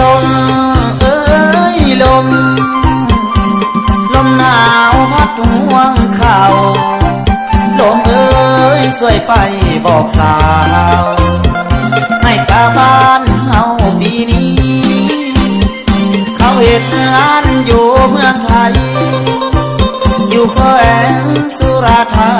ลมเอ้ยลม ลมหนาวพัดห่วงเข่าลมเอ้ยสวยไปบอกสาว ให้กาบ้านเฮาปีนี้ เขาเหตุงานอยู่เมืองไทย อยู่ก็แองสุราธา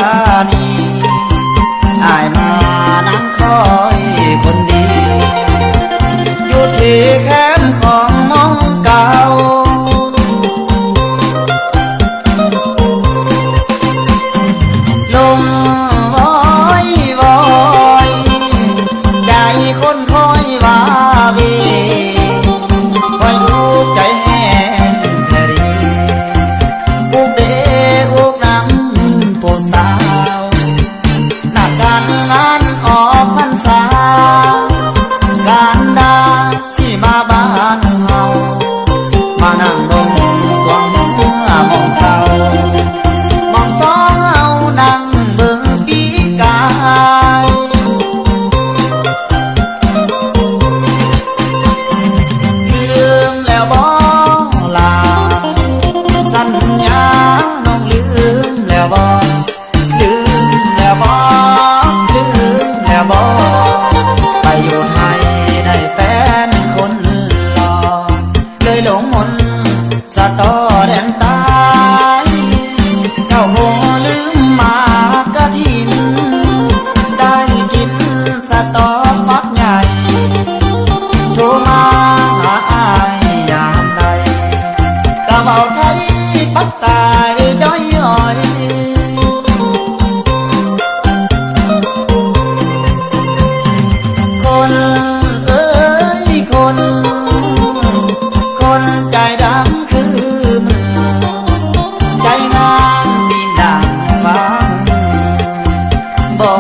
tato.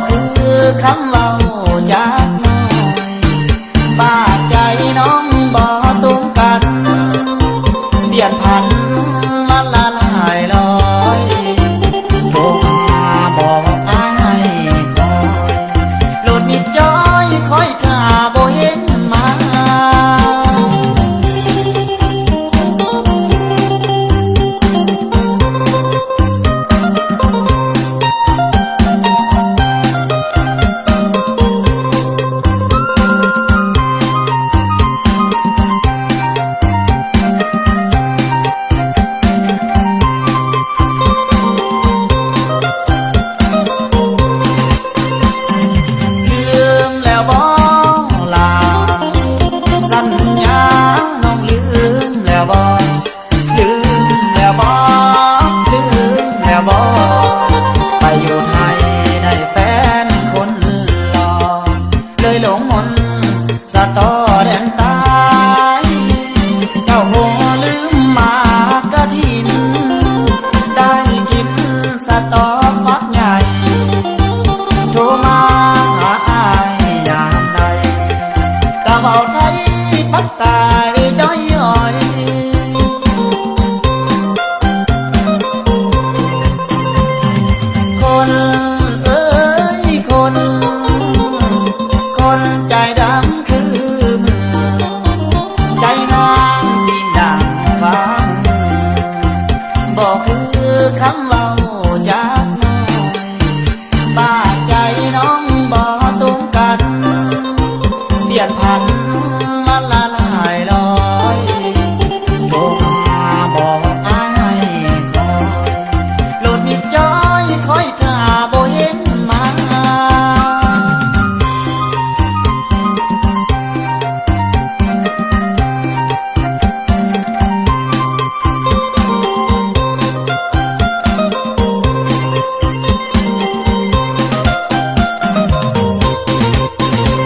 Khứ.